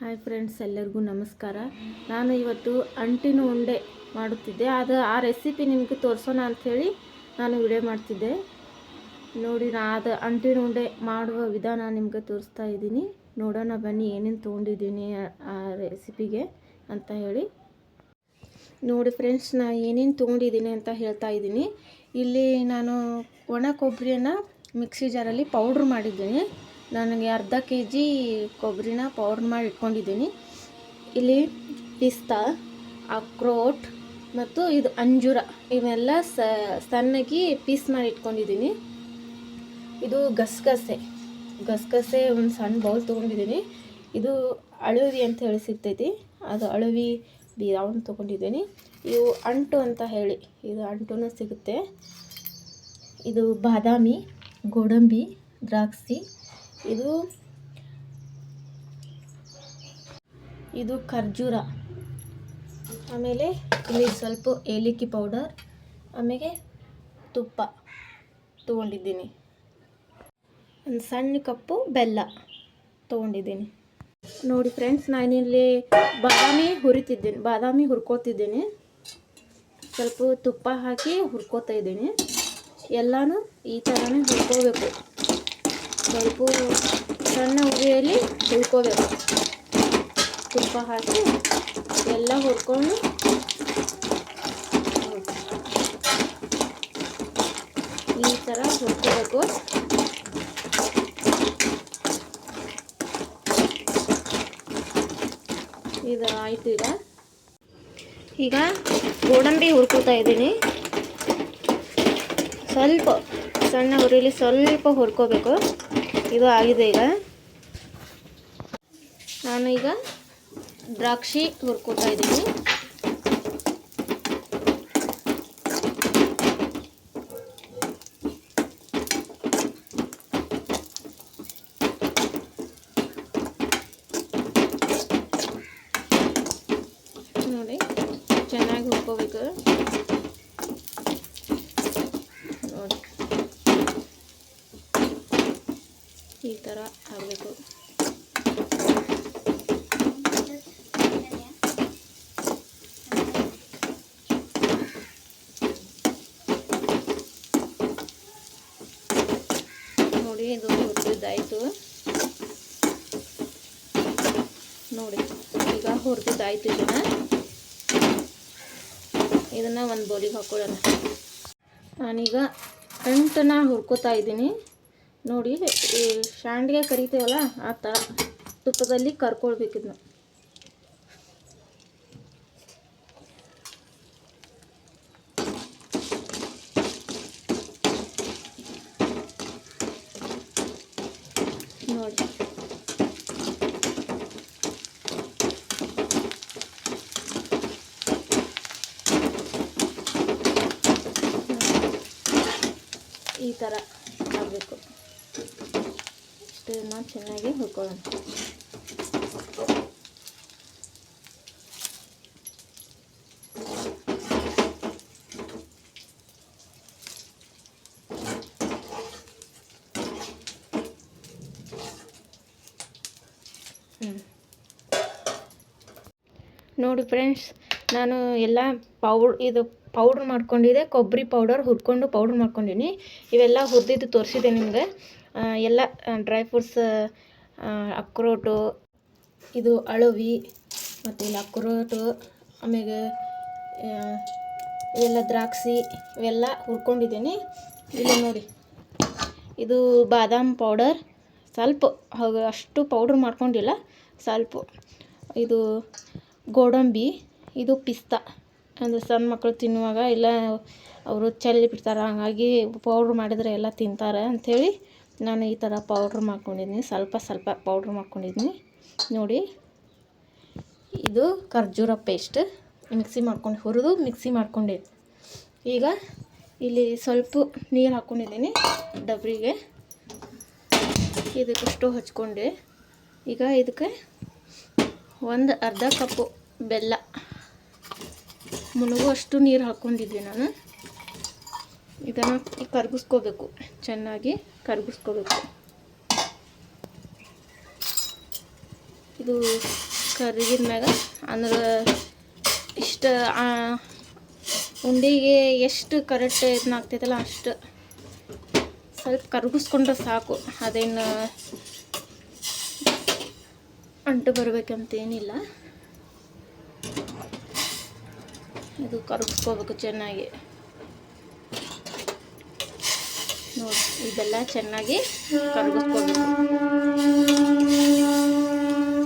Hi friends, ಎಲ್ಲರಿಗೂ ನಮಸ್ಕಾರ. ನಾನು ಇವತ್ತು ಅಂಟಿನ ಉಂಡೆ ಮಾಡುತ್ತಿದ್ದೆ. ಅದು ಆ ರೆಸಿಪಿ ನಿಮಗೆ ತೋರಿಸೋಣ ಅಂಥೇಳಿ ನಾನು ವಿಡಿಯೋ ಮಾಡ್ತಿದ್ದೆ. ನೋಡಿ, ನಾ ಅದು ಅಂಟಿನ ಉಂಡೆ ಮಾಡುವ ವಿಧಾನ ನಿಮಗೆ ತೋರಿಸ್ತಾ ಇದ್ದೀನಿ. ನೋಡೋಣ ಬನ್ನಿ, ಏನೇನು ತೊಗೊಂಡಿದ್ದೀನಿ ಆ- ರೆಸಿಪಿಗೆ ಅಂತ ಹೇಳಿ. ನೋಡಿ ಫ್ರೆಂಡ್ಸ್, ನಾ ಏನೇನು ತೊಗೊಂಡಿದ್ದೀನಿ ಅಂತ ಹೇಳ್ತಾ ಇದ್ದೀನಿ. ಇಲ್ಲಿ ನಾನು ಒಣ ಕೊಬ್ಬರಿಯನ್ನು ಮಿಕ್ಸಿ ಜಾರಲ್ಲಿ ಪೌಡ್ರ್ ಮಾಡಿದ್ದೀನಿ. ನನಗೆ ಅರ್ಧ ಕೆ ಜಿ ಕೊಬ್ಬರಿನ ಪೌಡ್ರ್ ಮಾಡಿ ಇಟ್ಕೊಂಡಿದ್ದೀನಿ. ಇಲ್ಲಿ ಪಿಸ್ತಾ ಅಕ್ರೋಟ್ ಮತ್ತು ಇದು ಅಂಜೂರ. ಇವೆಲ್ಲ ಸಣ್ಣಗೆ ಪೀಸ್ ಮಾಡಿ ಇಟ್ಕೊಂಡಿದ್ದೀನಿ. ಇದು ಗಸಗಸೆ. ಗಸಗಸೆ ಒಂದು ಸಣ್ಣ ಬೌಲ್ ತೊಗೊಂಡಿದ್ದೀನಿ. ಇದು ಅಳವಿ ಅಂತ ಹೇಳಿ ಸಿಗ್ತೈತಿ ಅದು ಅಳವಿ ಬೀರಾವನ್ ತೊಗೊಂಡಿದ್ದೀನಿ. ಇವು ಅಂಟು ಅಂತ ಹೇಳಿ. ಇದು ಅಂಟುನೂ ಸಿಗುತ್ತೆ. ಇದು ಬಾದಾಮಿ, ಗೋಡಂಬಿ, ದ್ರಾಕ್ಷಿ. ಇದು ಇದು ಖರ್ಜೂರ. ಆಮೇಲೆ ಇಲ್ಲಿ ಸ್ವಲ್ಪ ಏಲಕ್ಕಿ ಪೌಡರ್ ಆಮೇಲೆ ತುಪ್ಪ ತೊಗೊಂಡಿದ್ದೀನಿ. ಒಂದು ಸಣ್ಣ ಕಪ್ಪು ಬೆಲ್ಲ ತೊಗೊಂಡಿದ್ದೀನಿ. ನೋಡಿ ಫ್ರೆಂಡ್ಸ್, ನಾನಿಲ್ಲಿ ಬಾದಾಮಿ ಹುರಿತಿದ್ದೀನಿ, ಬಾದಾಮಿ ಹುರ್ಕೋತಿದ್ದೀನಿ. ಸ್ವಲ್ಪ ತುಪ್ಪ ಹಾಕಿ ಹುರ್ಕೋತಾ ಇದ್ದೀನಿ. ಎಲ್ಲನೂ ಈ ಥರನೇ ಹುರ್ಕೋಬೇಕು. ಸ್ವಲ್ಪ ಸಣ್ಣ ಉರಿಯಲ್ಲಿ ಹುರ್ಕೋಬೇಕು. ತುಪ್ಪ ಹಾಕಿ ಎಲ್ಲ ಹುರ್ಕೊಂಡು ಈ ಥರ ಹುರ್ಕೋಬೇಕು. ಇದು ಆಯಿತು ಈಗ. ಈಗ ಗೋಡಂಬಿ ಹುರ್ಕೋತಾ ಇದ್ದೀನಿ. ಸ್ವಲ್ಪ ಸಣ್ಣ ಉರಿಲಿ ಸ್ವಲ್ಪ ಹುರ್ಕೋಬೇಕು. ಇದು ಆಗಿದೆ ಈಗ. ನಾನು ಈಗ ದ್ರಾಕ್ಷಿ ಹುರ್ಕೋತಾ ಇದ್ದೀನಿ ನೋಡಿ ಚೆನ್ನಾಗಿ ಹುರ್ಕೋಬೇಕು ನೋಡಿ ಈ ಥರ ಆಗಬೇಕು. ನೋಡಿ, ಇದು ಹುರಿದಿದ್ದಾಯಿತು. ನೋಡಿ, ಈಗ ಹುರಿದಿದ್ದಾಯಿತು ಇದನ್ನ. ಇದನ್ನು ಒಂದು ಬೋಲಿಗೆ ಹಾಕ್ಕೊಳ್ಳೋಣ ನಾನೀಗ ಅಂಟನ್ನು ಹುರ್ಕೋತಾ ಇದ್ದೀನಿ. ನೋಡಿ ಈ ಶಾಂಡಿಗೆ ಕರಿತೇವಲ್ಲ ಆ ಥರ ತುಪ್ಪದಲ್ಲಿ ಕರ್ಕೊಳ್ಬೇಕಿದ್ನ. ನೋಡಿ. ಈ ಥರ ಇಷ್ಟನ್ನು ಚೆನ್ನಾಗಿ ಹುರ್ಕೊಳ್ಳೋಣ. ನೋಡಿ ಫ್ರೆಂಡ್ಸ್, ನಾನು ಎಲ್ಲ ಪೌಡ್, ಇದು ಪೌಡ್ರ್ ಮಾಡ್ಕೊಂಡಿದ್ದೆ, ಕೊಬ್ಬರಿ ಪೌಡರ್ ಹುರ್ಕೊಂಡು ಪೌಡ್ರ್ ಮಾಡ್ಕೊಂಡಿನಿ. ಇವೆಲ್ಲ ಹುರಿದಿದ್ದು ತೋರಿಸಿದೆ ನಿಮಗೆ. ಎಲ್ಲ ಡ್ರೈ ಫ್ರೂಟ್ಸ್ ಅಕ್ರೋಟು ಇದು ಅಳವಿ, ಮತ್ತು ಇಲ್ಲಿ ಅಕ್ರೋಟು ಆಮೇಲೆ ಇವೆಲ್ಲ ದ್ರಾಕ್ಷಿ ಇವೆಲ್ಲ ಹುರ್ಕೊಂಡಿದ್ದೀನಿ. ಇಲ್ಲಿ ನೋಡಿ, ಇದು ಬಾದಾಮ್ ಪೌಡರ್ ಸ್ವಲ್ಪ ಹಾಗೆ ಅಷ್ಟು ಪೌಡ್ರ್ ಮಾಡ್ಕೊಂಡಿಲ್ಲ, ಸ್ವಲ್ಪ. ಇದು ಗೋಡಂಬಿ, ಇದು ಪಿಸ್ತಾ. ಅಂದರೆ ಸಣ್ಣ ಮಕ್ಕಳು ತಿನ್ನುವಾಗ ಇಲ್ಲ ಅವರು ಚೆಲ್ಲಿ ಬಿಡ್ತಾರೆ ಹಾಗಾಗಿ ಪೌಡ್ರ್ ಮಾಡಿದರೆ ಎಲ್ಲ ತಿಂತಾರೆ ಅಂಥೇಳಿ ನಾನು ಈ ಥರ ಪೌಡ್ರ್ ಮಾಡ್ಕೊಂಡಿದ್ದೀನಿ. ಸ್ವಲ್ಪ ಸ್ವಲ್ಪ ಪೌಡ್ರ್ ಮಾಡ್ಕೊಂಡಿದ್ದೀನಿ. ನೋಡಿ, ಇದು ಖರ್ಜೂರ ಪೇಸ್ಟ್. ಮಿಕ್ಸಿ ಮಾಡ್ಕೊಂಡು ಹುರಿದು ಮಿಕ್ಸಿ ಮಾಡ್ಕೊಂಡಿದ್ದೆ ಈಗ ಇಲ್ಲಿ ಸ್ವಲ್ಪ ನೀರು ಹಾಕ್ಕೊಂಡಿದ್ದೀನಿ ಡಬ್ರಿಗೆ. ಇದಕ್ಕೆ ಸ್ಟೋವ್ ಹಚ್ಕೊಂಡೆ. ಈಗ ಇದಕ್ಕೆ ಒಂದು ಅರ್ಧ ಕಪ್ಪು ಬೆಲ್ಲ. ಮುಳುಗುವಷ್ಟು ನೀರು ಹಾಕ್ಕೊಂಡಿದ್ವಿ ನಾನು. ಇದನ್ನು ಕರಗಿಸ್ಕೋಬೇಕು. ಚೆನ್ನಾಗಿ. ಕರಗಿಸ್ಕೋಬೇಕು ಇದು ಕರಗಿದ ಮ್ಯಾಗ ಅಂದ್ರೆ ಇಷ್ಟು ಉಂಡಿಗೆ ಎಷ್ಟು ಕರೆಕ್ಟ್ ಇದನ್ನ ಆಗ್ತೈತಲ್ಲ ಅಷ್ಟು ಸ್ವಲ್ಪ ಕರಗಿಸ್ಕೊಂಡ್ರೆ ಸಾಕು. ಅದೇನು, ಅಂಟು ಬರಬೇಕಂತೇನಿಲ್ಲ. ಇದು ಕರಗಿಸ್ಕೋಬೇಕು ಚೆನ್ನಾಗಿ. ನೋಡಿ, ಇದೆಲ್ಲ ಚೆನ್ನಾಗಿ ಕರಗಿಸ್ಕೋಬೇಕು.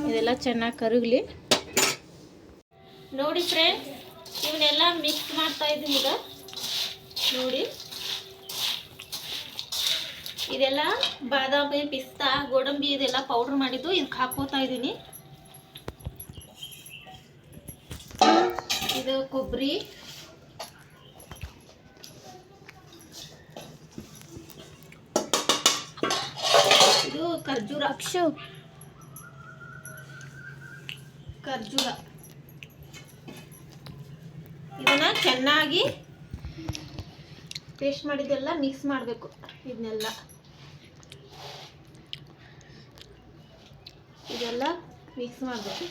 ಇದೆಲ್ಲ ಚೆನ್ನಾಗಿ ಕರಗಲಿ. ನೋಡಿ ಫ್ರೆಂಡ್ಸ್ ಇವನ್ನೆಲ್ಲ ಮಿಕ್ಸ್ ಮಾಡ್ತಾ ಇದ್ದೀನಿ ಈಗ. ನೋಡಿ. ಇದೆಲ್ಲ ಬಾದಾಮಿ, ಪಿಸ್ತಾ, ಗೋಡಂಬಿ, ಇದೆಲ್ಲ ಪೌಡರ್ ಮಾಡಿದ್ದು ಇದಕ್ಕೆ ಹಾಕೋತಾ ಇದ್ದೀನಿ. ಇದು ಕೊಬ್ಬರಿ ಇದು ಖರ್ಜೂರ. ಅಕ್ಷು. ಖರ್ಜೂರ. ಇದನ್ನ ಚೆನ್ನಾಗಿ ಪೇಸ್ಟ್ ಮಾಡಿದ್ದೆಲ್ಲ ಮಿಕ್ಸ್ ಮಾಡಬೇಕು ಇದನ್ನೆಲ್ಲ. ಇದೆಲ್ಲ ಮಿಕ್ಸ್ ಮಾಡಬೇಕು.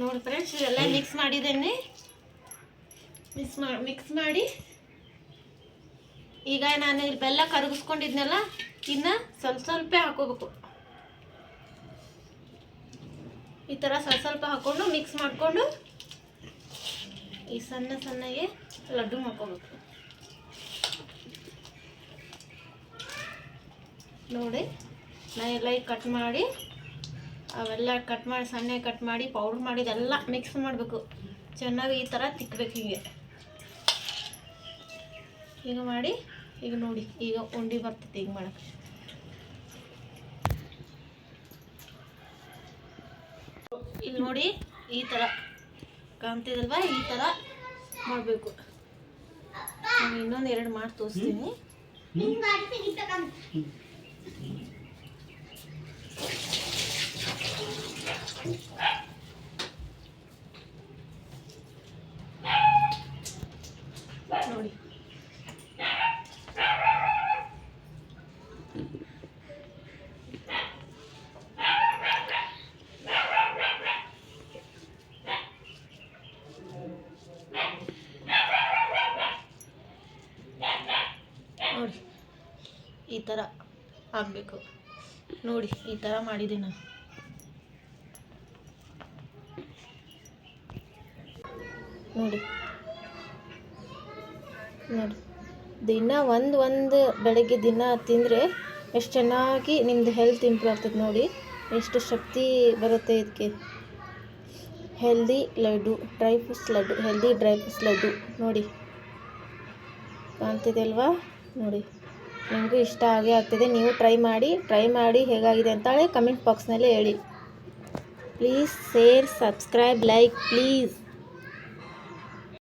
ನೋಡಿ ಫ್ರೆಂಡ್ಸ್ ಇದೆಲ್ಲ ಮಿಕ್ಸ್ ಮಾಡಿದ್ದೇನೆ. ಮಿಕ್ಸ್ ಮಾಡಿ ಮಿಕ್ಸ್ ಮಾಡಿ. ಈಗ ನಾನು ಇಲ್ಲಿ ಬೆಲ್ಲ ಕರಗಿಸ್ಕೊಂಡಿದ್ನಲ್ಲ, ಇನ್ನು ಸ್ವಲ್ಪ ಸ್ವಲ್ಪ ಹಾಕೋಬೇಕು. ಈ ಥರ ಸ್ವಲ್ಪ ಸ್ವಲ್ಪ ಹಾಕ್ಕೊಂಡು ಮಿಕ್ಸ್ ಮಾಡಿಕೊಂಡು ಈ ಸಣ್ಣ ಸಣ್ಣಗೆ ಲಡ್ಡು ಮಾಡ್ಕೋಬೇಕು. ನೋಡಿ ನಾ ಎಲ್ಲ ಕಟ್ ಮಾಡಿ, ಅವೆಲ್ಲ ಕಟ್ ಮಾಡಿ ಸಣ್ಣ ಕಟ್ ಮಾಡಿ ಪೌಡ್ರ್ ಮಾಡಿದೆಲ್ಲ ಮಿಕ್ಸ್ ಮಾಡಬೇಕು. ಚೆನ್ನಾಗಿ ಈ ಥರ ತಿಕ್ಕಬೇಕು ಹೀಗೆ. ಈಗ ಮಾಡಿ, ಈಗ ನೋಡಿ, ಈಗ ಉಂಡಿ ಬರ್ತೈತಿ, ಈಗ ಮಾಡಕ್ಕೆ ಇಲ್ಲಿ ನೋಡಿ, ಈ ಥರ ಕಾಣ್ತಿದಲ್ವಾ? ಈ ಥರ ಮಾಡಬೇಕು. ನಾನು ಇನ್ನೊಂದು ಎರಡು ಮಾಡಿ ತೋರಿಸ್ತೀನಿ ನೋಡಿ ನೋಡಿ ಈ ಥರ ಆಗಬೇಕು. ನೋಡಿ, ಈ ಥರ ಮಾಡಿದ್ದೀನಿ ನಾನು. ನೋಡಿ. ನೋಡಿ. ದಿನ ಒಂದು ಒಂದು ಬೆಳಗ್ಗೆ ದಿನ ತಿಂದರೆ ಎಷ್ಟು ಚೆನ್ನಾಗಿ ನಿಮ್ಮದು ಹೆಲ್ತ್ ಇಂಪ್ರೂವ್ ಆಗ್ತದೆ ನೋಡಿ. ಎಷ್ಟು ಶಕ್ತಿ ಬರುತ್ತೆ ಇದಕ್ಕೆ healthy laddu dry fruits laddu healthy dry fruits laddu. ನೋಡಿ. ಕಾಣ್ತಿದೆ ಅಲ್ವಾ? ನೋಡಿ. ನಿಮಗೂ ಇಷ್ಟ ಆಗೇ ಆಗ್ತಿದೆ. ನೀವು ಟ್ರೈ ಮಾಡಿ ಟ್ರೈ ಮಾಡಿ ಹೇಗಾಗಿದೆ ಅಂತಾಳೆ ಕಮೆಂಟ್ ಬಾಕ್ಸ್ನಲ್ಲಿ ಹೇಳಿ. Please share subscribe like please